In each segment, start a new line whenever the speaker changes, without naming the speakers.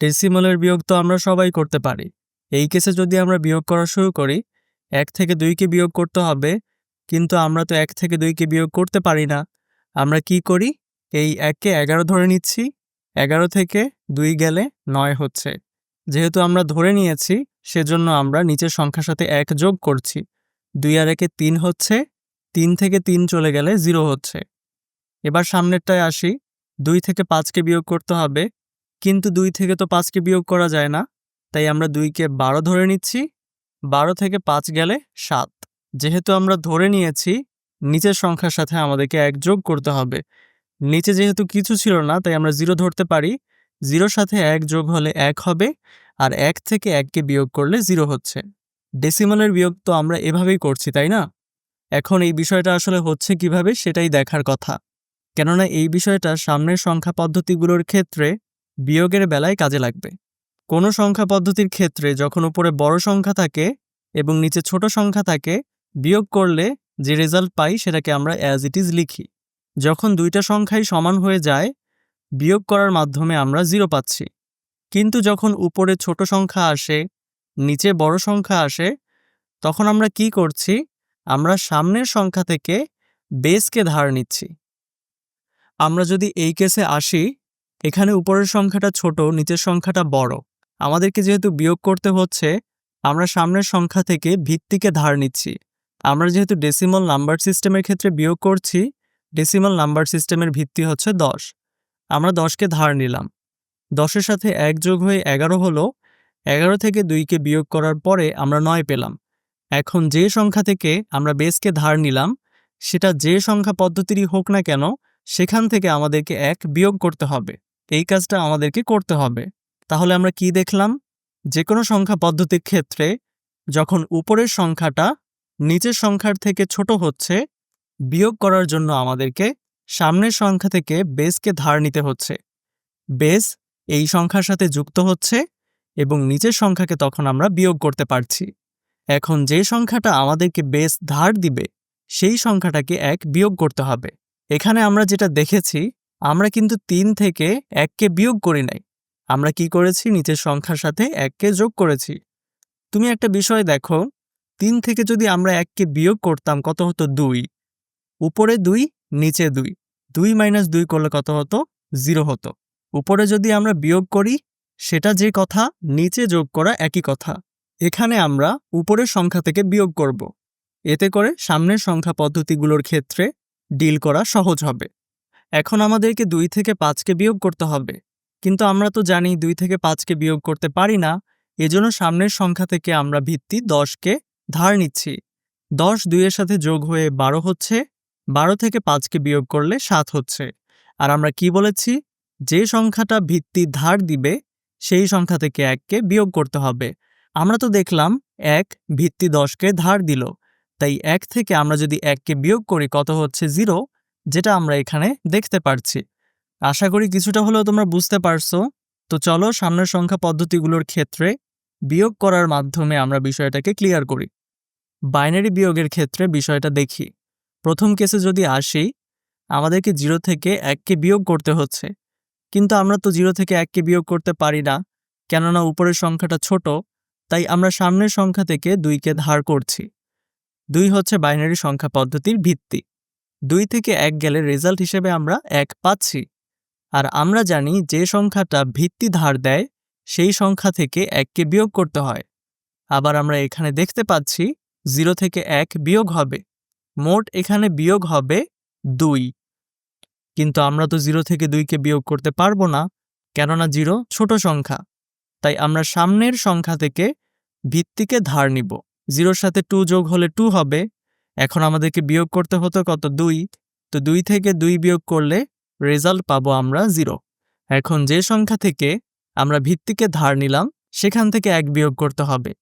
ডেসিমালের বিয়োগ তো আমরা সবাই করতে পারি। এই কেসে যদি আমরা বিয়োগ করা শুরু করি, এক থেকে দুইকে বিয়োগ করতে হবে, কিন্তু আমরা তো এক থেকে দুইকে বিয়োগ করতে পারি না। আমরা কি করি? এই এককে এগারো ধরে নিচ্ছি, এগারো থেকে দুই গেলে নয় হচ্ছে। যেহেতু আমরা ধরে নিয়েছি, সেজন্য আমরা নিচের সংখ্যার সাথে এক যোগ করছি। দুই আর একে তিন হচ্ছে, তিন থেকে তিন চলে গেলে জিরো হচ্ছে। এবার সামনেরটায় আসি, দুই থেকে পাঁচকে বিয়োগ করতে হবে কিন্তু দুই থেকে তো পাঁচকে বিয়োগ করা যায় না। তাই আমরা দুইকে বারো ধরে নিচ্ছি। বারো থেকে পাঁচ গেলে সাত। যেহেতু আমরা ধরে নিয়েছি, নিচের সংখ্যার সাথে আমাদেরকে এক যোগ করতে হবে। নিচে যেহেতু কিছু ছিল না, তাই আমরা জিরো ধরতে পারি। জিরোর সাথে এক যোগ হলে এক হবে, আর এক থেকে এককে বিয়োগ করলে জিরো হচ্ছে। ডেসিমালের বিয়োগ তো আমরা এভাবেই করছি, তাই না? এখন এই বিষয়টা আসলে হচ্ছে কীভাবে সেটাই দেখার কথা। কেননা এই বিষয়টা সামনের সংখ্যা পদ্ধতিগুলোর ক্ষেত্রে বিয়োগের বেলায় কাজে লাগবে। কোনো সংখ্যা পদ্ধতির ক্ষেত্রে যখন উপরে বড় সংখ্যা থাকে এবং নিচে ছোট সংখ্যা থাকে, বিয়োগ করলে যে রেজাল্ট পাই সেটাকে আমরা অ্যাজ ইট ইজ লিখি। যখন দুইটা সংখ্যাই সমান হয়ে যায়, বিয়োগ করার মাধ্যমে আমরা জিরো পাচ্ছি। কিন্তু যখন উপরে ছোট সংখ্যা আসে, নিচে বড় সংখ্যা আসে, তখন আমরা কি করছি? আমরা সামনের সংখ্যা থেকে বেসকে ধার নিচ্ছি। আমরা যদি এই কেসে আসি এখানে উপরের সংখ্যাটা ছোট, নিচের সংখ্যাটা বড়। আমাদেরকে যেহেতু বিয়োগ করতে হচ্ছে, আমরা সামনের সংখ্যা থেকে ভিত্তিকে ধার নিচ্ছি। আমরা যেহেতু ডেসিমাল নাম্বার সিস্টেমের ক্ষেত্রে বিয়োগ করছি ডেসিমাল নাম্বার সিস্টেমের ভিত্তি হচ্ছে দশ। আমরা দশকে ধার নিলাম। দশের সাথে এক যোগ হয়ে এগারো হলো। এগারো থেকে দুইকে বিয়োগ করার পরে আমরা নয় পেলাম। এখন যে সংখ্যা থেকে আমরা বেসকে ধার নিলাম, সেটা যে সংখ্যা পদ্ধতিরই হোক না কেন, সেখান থেকে আমাদেরকে এক বিয়োগ করতে হবে। এই কাজটা আমাদেরকে করতে হবে। তাহলে আমরা কি দেখলাম? যে কোনো সংখ্যা পদ্ধতির ক্ষেত্রে যখন উপরের সংখ্যাটা নিচের সংখ্যার থেকে ছোট হচ্ছে, বিয়োগ করার জন্য আমাদেরকে সামনের সংখ্যা থেকে বেসকে ধার নিতে হচ্ছে। বেস এই সংখ্যার সাথে যুক্ত হচ্ছে এবং নিচের সংখ্যাকে তখন আমরা বিয়োগ করতে পারছি। এখন যে সংখ্যাটা আমাদেরকে বেস ধার দিবে, সেই সংখ্যাটাকে এক বিয়োগ করতে হবে। এখানে আমরা যেটা দেখেছি আমরা কিন্তু তিন থেকে এককে বিয়োগ করি নাই। আমরা কি করেছি? নিচের সংখ্যার সাথে এককে যোগ করেছি। তুমি একটা বিষয় দেখো, তিন থেকে যদি আমরা এককে বিয়োগ করতাম কত হতো? দুই। উপরে দুই, নিচে দুই। দুই মাইনাস দুই করলে কত হতো? জিরো হতো। উপরে যদি আমরা বিয়োগ করি, সেটা যে কথা, নিচে যোগ করা একই কথা। এখানে আমরা উপরের সংখ্যা থেকে বিয়োগ করব। এতে করে সামনের সংখ্যা পদ্ধতিগুলোর ক্ষেত্রে ডিল করা সহজ হবে। এখন আমাদেরকে দুই থেকে পাঁচকে বিয়োগ করতে হবে। কিন্তু আমরা তো জানি দুই থেকে পাঁচকে বিয়োগ করতে পারি না, এজন্য সামনের সংখ্যা থেকে আমরা ভিত্তি দশকে ধার নিচ্ছি। দশ দুইয়ের সাথে যোগ হয়ে বারো হচ্ছে, বারো থেকে পাঁচকে বিয়োগ করলে সাত হচ্ছে। আর আমরা কি বলেছি? যে সংখ্যাটা ভিত্তি ধার দিবে, সেই সংখ্যা থেকে এককে বিয়োগ করতে হবে। আমরা তো দেখলাম এক ভিত্তি দশকে ধার দিল। তাই এক থেকে আমরা যদি এককে বিয়োগ করি, কত হচ্ছে? জিরো। যেটা আমরা এখানে দেখতে পারছি। আশা করি কিছুটা হলেও তোমরা বুঝতে পারছ। তো চলো সামনের সংখ্যা পদ্ধতিগুলোর ক্ষেত্রে বিয়োগ করার মাধ্যমে আমরা বিষয়টাকে ক্লিয়ার করি। বাইনারি বিয়োগের ক্ষেত্রে বিষয়টা দেখি। প্রথম কেসে যদি আসি, আমাদেরকে জিরো থেকে এককে বিয়োগ করতে হচ্ছে। কিন্তু আমরা তো জিরো থেকে এককে বিয়োগ করতে পারি না, কেননা উপরের সংখ্যাটা ছোট, তাই আমরা সামনের সংখ্যা থেকে দুইকে ধার করছি। দুই হচ্ছে বাইনারি সংখ্যা পদ্ধতির ভিত্তি। দুই থেকে এক গেলে রেজাল্ট হিসেবে আমরা এক পাচ্ছি। আর আমরা জানি যে সংখ্যাটা ভিত্তি ধার দেয়, সেই সংখ্যা থেকে এককে বিয়োগ করতে হয়। আবার আমরা এখানে দেখতে পাচ্ছি জিরো থেকে এক বিয়োগ হবে। মোট এখানে বিয়োগ হবে দুই। কিন্তু আমরা তো জিরো থেকে দুইকে বিয়োগ করতে পারব না, কেননা জিরো ছোট সংখ্যা। তাই আমরা সামনের সংখ্যা থেকে ভিত্তিকে ধার নিব। জিরোর সাথে টু যোগ হলে টু হবে এখন আমাদেরকে বিয়োগ করতে হতো কত? দুই। তো দুই থেকে দুই বিয়োগ করলে রেজাল্ট পাবো আমরা জিরো। এখন যে সংখ্যা থেকে আমরা ভিত্তিকে ধার নিলাম, সেখান থেকে এক বিয়োগ করতে হবে।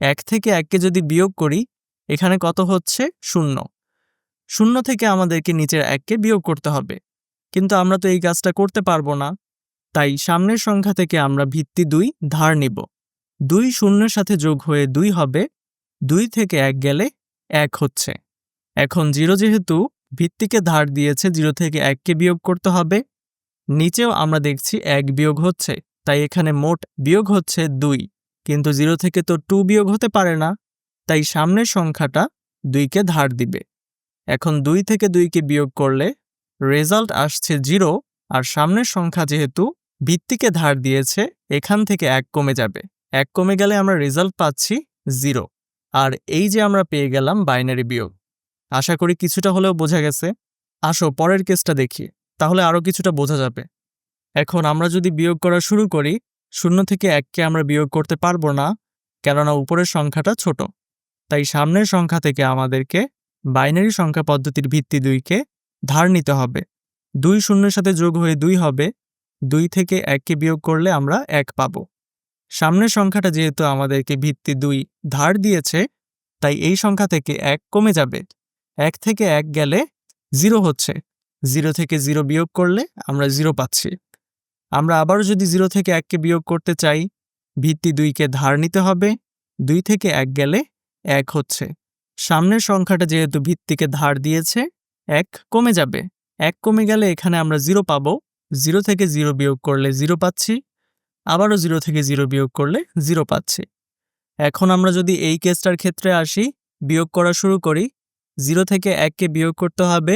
এক থেকে এককে যদি বিয়োগ করি, এখানে কত হচ্ছে? শূন্য। শূন্য থেকে আমাদেরকে নিচের এককে বিয়োগ করতে হবে। কিন্তু আমরা তো এই কাজটা করতে পারব না। তাই সামনের সংখ্যা থেকে আমরা ভিত্তি দুই ধার নিব। দুই শূন্যের সাথে যোগ হয়ে দুই হবে। দুই থেকে এক গেলে এক হচ্ছে। এখন জিরো যেহেতু, ভিত্তিকে ধার দিয়েছে জিরো থেকে এককে বিয়োগ করতে হবে। নিচেও আমরা দেখছি এক বিয়োগ হচ্ছে, তাই এখানে মোট বিয়োগ হচ্ছে দুই। কিন্তু জিরো থেকে তো টু বিয়োগ হতে পারে না, তাই সামনের সংখ্যাটা দুইকে ধার দিবে। এখন দুই থেকে দুইকে বিয়োগ করলে রেজাল্ট আসছে জিরো, আর সামনের সংখ্যা যেহেতু, ভিত্তিকে ধার দিয়েছে, এখান থেকে এক কমে যাবে। এক কমে গেলে আমরা রেজাল্ট পাচ্ছি জিরো। আর এই যে আমরা পেয়ে গেলাম বাইনারি বিয়োগ, আশা করি কিছুটা হলেও বোঝা গেছে। আসো, পরের কেসটা দেখি, তাহলে আরও কিছুটা বোঝা যাবে। এখন আমরা যদি বিয়োগ করা শুরু করি, শূন্য থেকে এককে আমরা বিয়োগ করতে পারব না, কেননা উপরের সংখ্যাটা ছোট। তাই সামনের সংখ্যা থেকে আমাদেরকে বাইনারি সংখ্যা পদ্ধতির ভিত্তি দুইকে ধার নিতে হবে। দুই শূন্যের সাথে যোগ হয়ে দুই হবে, দুই থেকে এককে বিয়োগ করলে আমরা এক পাব। সামনের সংখ্যাটা যেহেতু আমাদেরকে ভিত্তি দুই ধার দিয়েছে, তাই এই সংখ্যা থেকে এক কমে যাবে। এক থেকে এক গেলে জিরো হচ্ছে। জিরো থেকে জিরো বিয়োগ করলে আমরা জিরো পাচ্ছি। আমরা আবারও যদি জিরো থেকে এককে বিয়োগ করতে চাই, ভিত্তি দুইকে ধার নিতে হবে। দুই থেকে এক গেলে এক হচ্ছে। সামনের সংখ্যাটা যেহেতু ভিত্তিকে ধার দিয়েছে, এক কমে যাবে। এক কমে গেলে এখানে আমরা জিরো পাবো। জিরো থেকে জিরো বিয়োগ করলে জিরো পাচ্ছি। আবারও জিরো থেকে জিরো বিয়োগ করলে জিরো পাচ্ছি। এখন আমরা যদি এই কেসটার ক্ষেত্রে আসি, বিয়োগ করা শুরু করি জিরো থেকে এককে বিয়োগ করতে হবে,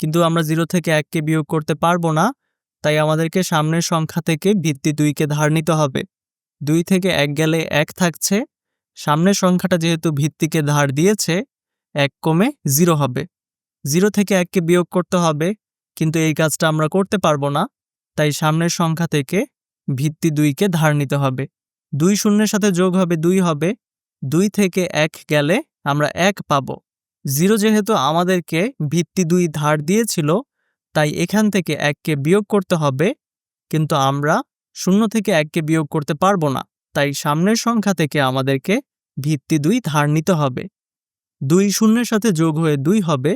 কিন্তু আমরা জিরো থেকে এককে বিয়োগ করতে পারব না, তাই আমাদেরকে সামনের সংখ্যা থেকে ভিত্তি দুইকে ধার নিতে হবে। দুই থেকে এক গেলে এক থাকছে, সামনের সংখ্যাটা যেহেতু ভিত্তিকে ধার দিয়েছে, এক কমে জিরো হবে। জিরো থেকে এককে বিয়োগ করতে হবে, কিন্তু এই কাজটা আমরা করতে পারব না, তাই সামনের সংখ্যা থেকে ভিত্তি দুইকে ধার নিতে হবে। দুই শূন্যের সাথে যোগ হবে দুই হবে, দুই থেকে এক গেলে আমরা এক পাব। জিরো যেহেতু আমাদেরকে ভিত্তি দুই ধার দিয়েছিল, তাই এখান থেকে এককে বিয়োগ করতে হবে, কিন্তু আমরা শূন্য থেকে এককে বিয়োগ করতে পারব না, তাই সামনের সংখ্যা থেকে আমাদেরকে ভিত্তি দুই ধার নিতে হবে। দুই শূন্যের সাথে যোগ হয়ে দুই হবে,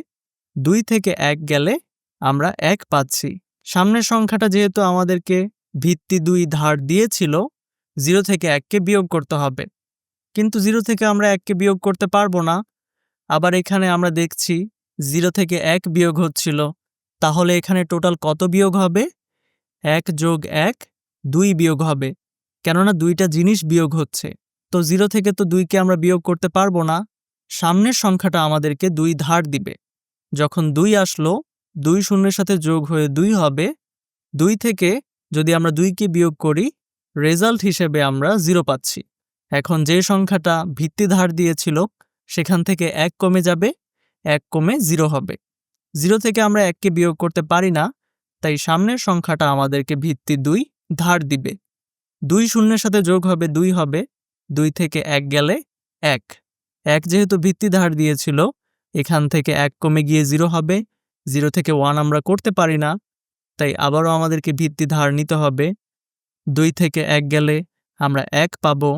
দুই থেকে এক গেলে আমরা এক পাচ্ছি। সামনের সংখ্যাটা যেহেতু আমাদেরকে ভিত্তি দুই ধার দিয়েছিল, জিরো থেকে এককে বিয়োগ করতে হবে। কিন্তু জিরো থেকে আমরা এককে বিয়োগ করতে পারব না। আবার এখানে আমরা দেখছি জিরো থেকে এক বিয়োগ হচ্ছিল। তাহলে এখানে টোটাল কত বিয়োগ হবে? এক যোগ এক, দুই বিয়োগ হবে। কেননা দুইটা জিনিস বিয়োগ হচ্ছে। তো জিরো থেকে তো দুইকে আমরা বিয়োগ করতে পারব না। সামনের সংখ্যাটা আমাদেরকে দুই ধার দিবে। যখন দুই আসলো, দুই শূন্যের সাথে যোগ হয়ে দুই হবে। দুই থেকে যদি আমরা দুইকে বিয়োগ করি রেজাল্ট হিসেবে আমরা জিরো পাচ্ছি। এখন যে সংখ্যাটা ভিত্তি ধার দিয়েছিল, সেখান থেকে এক কমে যাবে, এক কমে জিরো হবে। জিরো থেকে আমরা এককে বিয়োগ করতে পারি না, তাই সামনের সংখ্যাটা আমাদেরকে ভিত্তি দুই ধার দিবে। দুই শূন্যের সাথে যোগ হবে দুই হবে, দুই থেকে এক গেলে এক। এক যেহেতু ভিত্তি ধার দিয়েছিল, এখান থেকে এক কমে গিয়ে জিরো হবে জিরো থেকে ওয়ান আমরা করতে পারি না তাই আবারও আমাদেরকে ভিত্তি ধার নিতে হবে। দুই থেকে এক গেলে আমরা এক পাবো।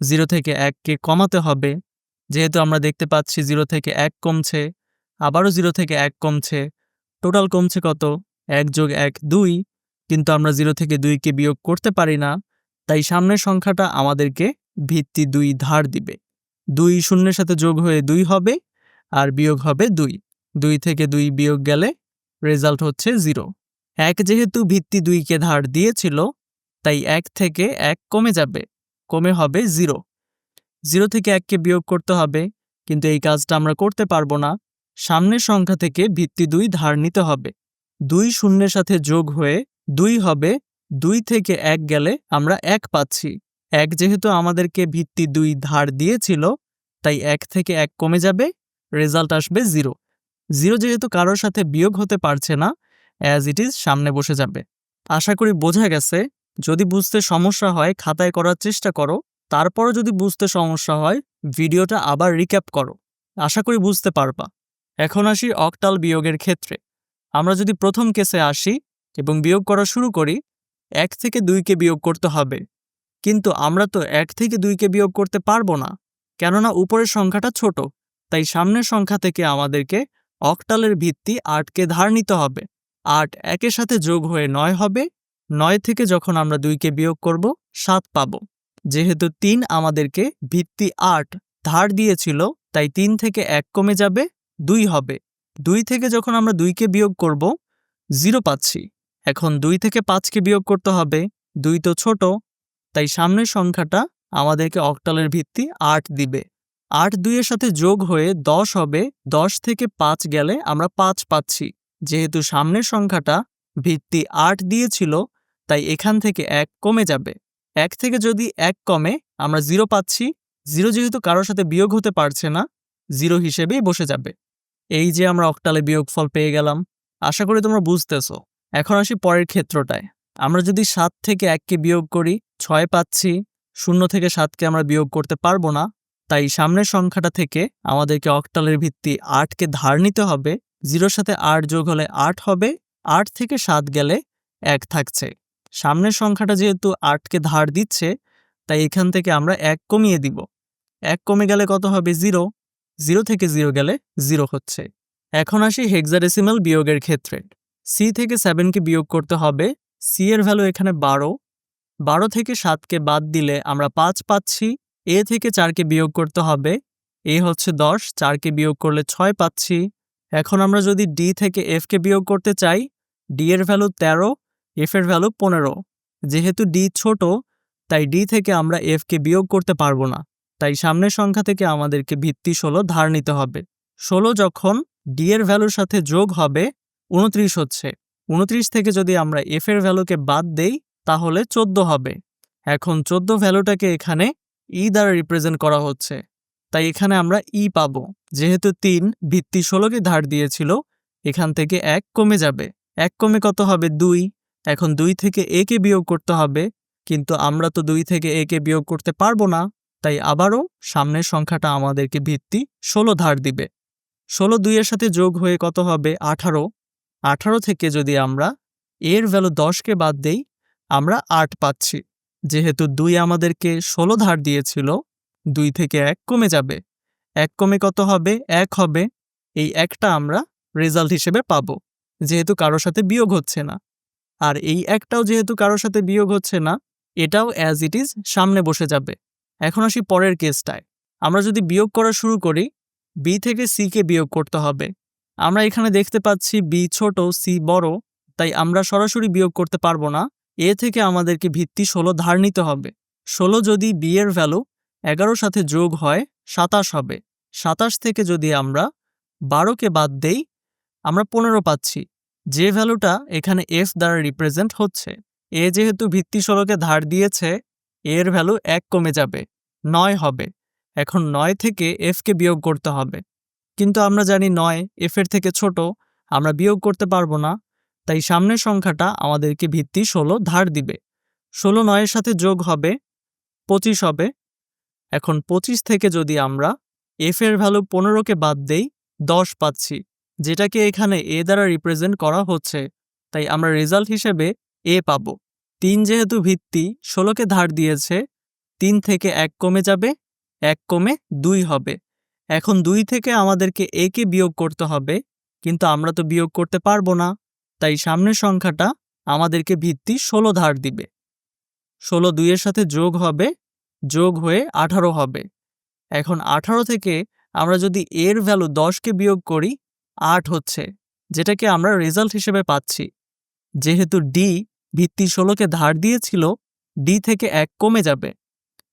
জিরো থেকে এককে কমাতে হবে। যেহেতু আমরা দেখতে পাচ্ছি জিরো থেকে এক কমছে, আবারও জিরো থেকে এক কমছে। টোটাল কমছে কত? এক যোগ এক দুই। কিন্তু আমরা জিরো থেকে দুইকে বিয়োগ করতে পারি না। তাই সামনের সংখ্যাটা আমাদেরকে ভিত্তি দুই ধার দিবে। দুই শূন্যের সাথে যোগ হয়ে দুই হবে, আর বিয়োগ হবে দুই। দুই থেকে দুই বিয়োগ গেলে রেজাল্ট হচ্ছে জিরো। এক যেহেতু ভিত্তি দুইকে ধার দিয়েছিল, তাই এক থেকে এক কমে যাবে। কমে হবে জিরো। জিরো থেকে এককে বিয়োগ করতে হবে, কিন্তু এই কাজটা আমরা করতে পারব না। সামনের সংখ্যা থেকে ভিত্তি দুই ধার নিতে হবে। দুই শূন্যের সাথে যোগ হয়ে দুই হবে, দুই থেকে এক গেলে আমরা এক পাচ্ছি। এক যেহেতু আমাদেরকে ভিত্তি দুই ধার দিয়েছিল, তাই এক থেকে এক কমে যাবে, রেজাল্ট আসবে জিরো। জিরো যেহেতু কারোর সাথে বিয়োগ হতে পারছে না অ্যাজ ইট ইজ সামনে বসে যাবে। আশা করি বোঝা গেছে, যদি বুঝতে সমস্যা হয়, খাতায় করার চেষ্টা করো। তারপরও যদি বুঝতে সমস্যা হয়, ভিডিওটা আবার রিক্যাপ করো। আশা করি বুঝতে পারবা। এখন আসি অকটাল বিয়োগের ক্ষেত্রে। আমরা যদি প্রথম কেসে আসি এবং বিয়োগ করা শুরু করি, এক থেকে দুইকে বিয়োগ করতে হবে। কিন্তু আমরা তো এক থেকে দুইকে বিয়োগ করতে পারব না, কেননা উপরের সংখ্যাটা ছোট। তাই সামনের সংখ্যা থেকে আমাদেরকে অকটালের ভিত্তি আটকে ধার নিতে হবে। আট একের সাথে যোগ হয়ে নয় হবে। নয় থেকে যখন আমরা দুইকে বিয়োগ করব, সাত পাব। যেহেতু তিন আমাদেরকে ভিত্তি আট ধার দিয়েছিল, তাই তিন থেকে এক কমে যাবে, দুই হবে। দুই থেকে যখন আমরা দুইকে বিয়োগ করব, জিরো পাচ্ছি। এখন দুই থেকে পাঁচকে বিয়োগ করতে হবে। দুই তো ছোট, তাই সামনের সংখ্যাটা আমাদেরকে অক্টালের ভিত্তি আট দিবে। আট দুইয়ের সাথে যোগ হয়ে দশ হবে। দশ থেকে পাঁচ গেলে আমরা পাঁচ পাচ্ছি। যেহেতু সামনের সংখ্যাটা ভিত্তি আট দিয়েছিল, তাই এখান থেকে এক কমে যাবে। এক থেকে যদি এক কমে, আমরা জিরো পাচ্ছি। জিরো যেহেতু কারোর সাথে বিয়োগ হতে পারছে না, জিরো হিসেবেই বসে যাবে। এই যে আমরা অক্টালে বিয়োগফল পেয়ে গেলাম, আশা করি তোমরা বুঝতেছো। এখন আসি পরের ক্ষেত্রটায়। আমরা যদি সাত থেকে এককে বিয়োগ করি, ছয় পাচ্ছি, শূন্য থেকে সাতকে আমরা বিয়োগ করতে পারব না। তাই সামনের সংখ্যাটা থেকে আমাদেরকে অক্টালের ভিত্তি আটকে ধার নিতে হবে। জিরোর সাথে আট যোগ হলে আট হবে, আট থেকে সাত গেলে এক থাকছে। সামনের সংখ্যাটা যেহেতু আটকে ধার দিচ্ছে, তাই এখান থেকে আমরা এক কমিয়ে দিব। এক কমে গেলে কত হবে? জিরো। জিরো থেকে জিরো গেলে জিরো হচ্ছে। এখন আসি হেক্সাডেসিমাল বিয়োগের ক্ষেত্রে। সি থেকে সেভেনকে বিয়োগ করতে হবে। সি এর ভ্যালু এখানে বারো। বারো থেকে সাতকে বাদ দিলে আমরা পাঁচ পাচ্ছি। এ থেকে চারকে বিয়োগ করতে হবে। এ হচ্ছে দশ চারকে বিয়োগ করলে ছয় পাচ্ছি। এখন আমরা যদি ডি থেকে এফকে বিয়োগ করতে চাই ডি এর ভ্যালু তেরো এফ এর ভ্যালু পনেরো। যেহেতু ডি ছোট, তাই ডি থেকে আমরা এফকে বিয়োগ করতে পারব না। তাই সামনের সংখ্যা থেকে আমাদেরকে ভিত্তি ষোলো ধার নিতে হবে। ষোলো যখন ডি এর ভ্যালুর সাথে যোগ হবে, উনত্রিশ হচ্ছে। উনত্রিশ থেকে যদি আমরা এফ এর ভ্যালুকে বাদ দেই, তাহলে চোদ্দ হবে। এখন চোদ্দ ভ্যালুটাকে এখানে ই দ্বারা রিপ্রেজেন্ট করা হচ্ছে। তাই এখানে আমরা ই পাব। যেহেতু তিন ভিত্তি ষোলোকে ধার দিয়েছিল, এখান থেকে এক কমে যাবে। এক কমে কত হবে? দুই। এখন দুই থেকে একে বিয়োগ করতে হবে, কিন্তু আমরা তো দুই থেকে একে বিয়োগ করতে পারব না, তাই আবারও সামনের সংখ্যাটা আমাদেরকে ভিত্তি ষোলো ধার দিবে। ষোলো দুইয়ের সাথে যোগ হয়ে কত হবে? আঠারো। আঠারো থেকে যদি আমরা এর ভ্যালু দশকে বাদ দেই, আমরা আট পাচ্ছি। যেহেতু দুই আমাদেরকে ষোলো ধার দিয়েছিল দুই থেকে এক কমে যাবে। এক কমে কত হবে? এক হবে। এই একটা আমরা রেজাল্ট হিসেবে পাব। যেহেতু কারোর সাথে বিয়োগ হচ্ছে না। আর এই একটাও যেহেতু কারোর সাথে বিয়োগ হচ্ছে না, এটাও অ্যাজ ইট ইজ সামনে বসে যাবে। এখন আসি পরের কেসটায় আমরা যদি বিয়োগ করা শুরু করি বি থেকে সিকে বিয়োগ করতে হবে। আমরা এখানে দেখতে পাচ্ছি বি ছোট সি বড়, তাই আমরা সরাসরি বিয়োগ করতে পারব না। এ থেকে আমাদেরকে ভিত্তি ষোলো ধার নিতে হবে। ষোলো যদি বি এর ভ্যালু এগারোর সাথে যোগ হয় সাতাশ হবে। সাতাশ থেকে যদি আমরা বারোকে বাদ দেই, আমরা পনেরো পাচ্ছি। যে ভ্যালুটা এখানে এফ দ্বারা রিপ্রেজেন্ট হচ্ছে, এ যেহেতু ভিত্তি ষোলোকে ধার দিয়েছে, এর ভ্যালু এক কমে যাবে, নয় হবে। এখন নয় থেকে এফকে বিয়োগ করতে হবে। কিন্তু আমরা জানি নয় এফের থেকে ছোট, আমরা বিয়োগ করতে পারব না, তাই সামনের সংখ্যাটা আমাদেরকে ভিত্তি ষোলো ধার দিবে। ষোলো নয়ের সাথে যোগ হবে, পঁচিশ হবে এখন পঁচিশ থেকে যদি আমরা এফ এর ভ্যালু পনেরোকে বাদ দেই, দশ পাচ্ছি, যেটাকে এখানে এ দ্বারা রিপ্রেজেন্ট করা হচ্ছে, তাই আমরা রেজাল্ট হিসেবে এ পাব। তিন যেহেতু ভিত্তি, ষোলোকে ধার দিয়েছে, তিন থেকে এক কমে যাবে, এক কমে দুই হবে। এখন দুই থেকে আমাদেরকে একে বিয়োগ করতে হবে, কিন্তু আমরা তো বিয়োগ করতে পারব না, তাই সামনের সংখ্যাটা আমাদেরকে ভিত্তি ষোলো ধার দিবে। ষোলো দুইয়ের সাথে যোগ হবে যোগ হয়ে আঠারো হবে। এখন আঠারো থেকে আমরা যদি এর ভ্যালু দশকে বিয়োগ করি, আট হচ্ছে, যেটাকে আমরা রেজাল্ট হিসেবে পাচ্ছি। যেহেতু ডি ভিত্তি ষোলোকে ধার দিয়েছিল ডি থেকে এক কমে যাবে।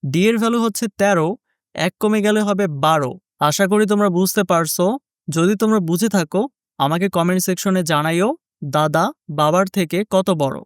ডি এর ভ্যালু হচ্ছে তেরো, এক কমে গেলে হবে বারো। আশা করি তোমরা বুঝতে পারছ। যদি তোমরা বুঝে থাকো, আমাকে কমেন্ট সেকশনে জানাইও, দাদা, বাবার থেকে কত বড়?